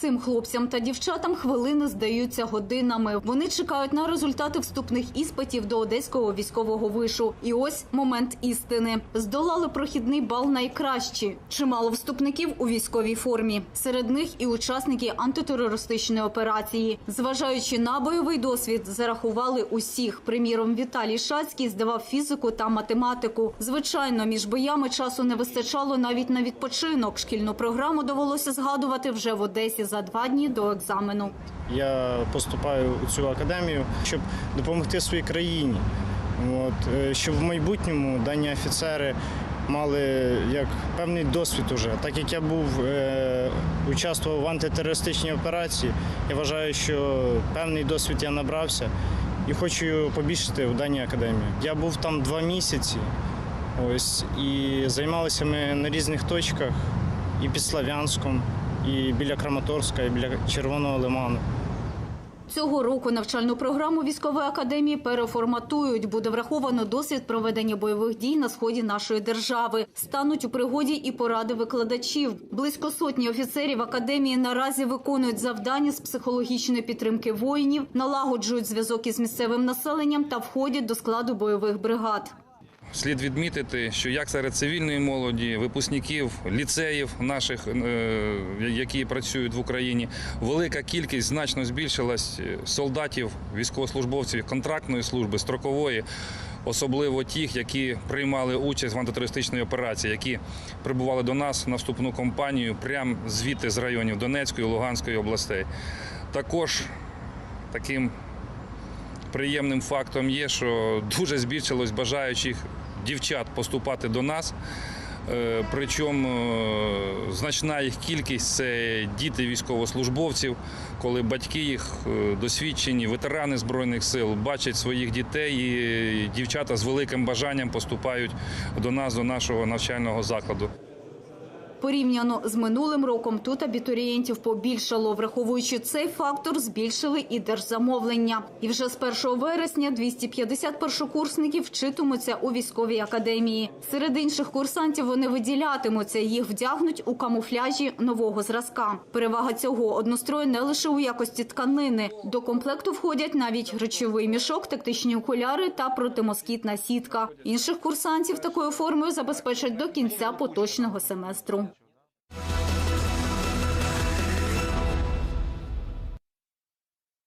Цим хлопцям та дівчатам хвилини здаються годинами. Вони чекають на результати вступних іспитів до одеського військового вишу. І ось момент істини. Здолали прохідний бал найкращі. Чимало вступників у військовій формі. Серед них і учасники антитерористичної операції. Зважаючи на бойовий досвід, зарахували усіх. Приміром, Віталій Шацький здавав фізику та математику. Звичайно, між боями часу не вистачало навіть на відпочинок. Шкільну програму довелося згадувати вже в Одесі за два дні до екзамену. Я поступаю у цю академію, щоб допомогти своїй країні. От, е, щоб в майбутньому дані офіцери мали як певний досвід уже. Так як я був е, участвував в антитерористичній операції, я вважаю, що певний досвід я набрався і хочу побільшити в даній академії. Я був там два місяці. Ось і займалися ми на різних точках і під Слав'янськом, і біля Краматорська, і біля Червоного Лиману. Цього року навчальну програму військової академії переформатують. Буде враховано досвід проведення бойових дій на сході нашої держави. Стануть у пригоді і поради викладачів. Близько сотні офіцерів академії наразі виконують завдання з психологічної підтримки воїнів, налагоджують зв'язок із місцевим населенням та входять до складу бойових бригад. Слід відмітити, що як серед цивільної молоді, випускників ліцеїв наших, е, які працюють в Україні, велика кількість значно збільшилась е, солдатів, військовослужбовців контрактної служби, строкової, особливо тих, які приймали участь в антитерористичній операції, які прибували до нас на вступну кампанію прямо звідти з районів Донецької, Луганської областей. Також таким приємним фактом є, що дуже збільшилось бажаючих дівчат поступати до нас. Е, Причому е, значна їх кількість це діти військовослужбовців, коли батьки їх е, досвідчені, ветерани збройних сил бачать своїх дітей, і дівчата з великим бажанням поступають до нас, до нашого навчального закладу. Порівняно з минулим роком тут абітурієнтів побільшало. Враховуючи цей фактор, збільшили і держзамовлення. І вже з 1 вересня 250 першокурсників вчитимуться у військовій академії. Серед інших курсантів вони виділятимуться. Їх вдягнуть у камуфляжі нового зразка. Перевага цього однострою не лише у якості тканини. До комплекту входять навіть речовий мішок, тактичні окуляри та протимоскітна сітка. Інших курсантів такою формою забезпечать до кінця поточного семестру.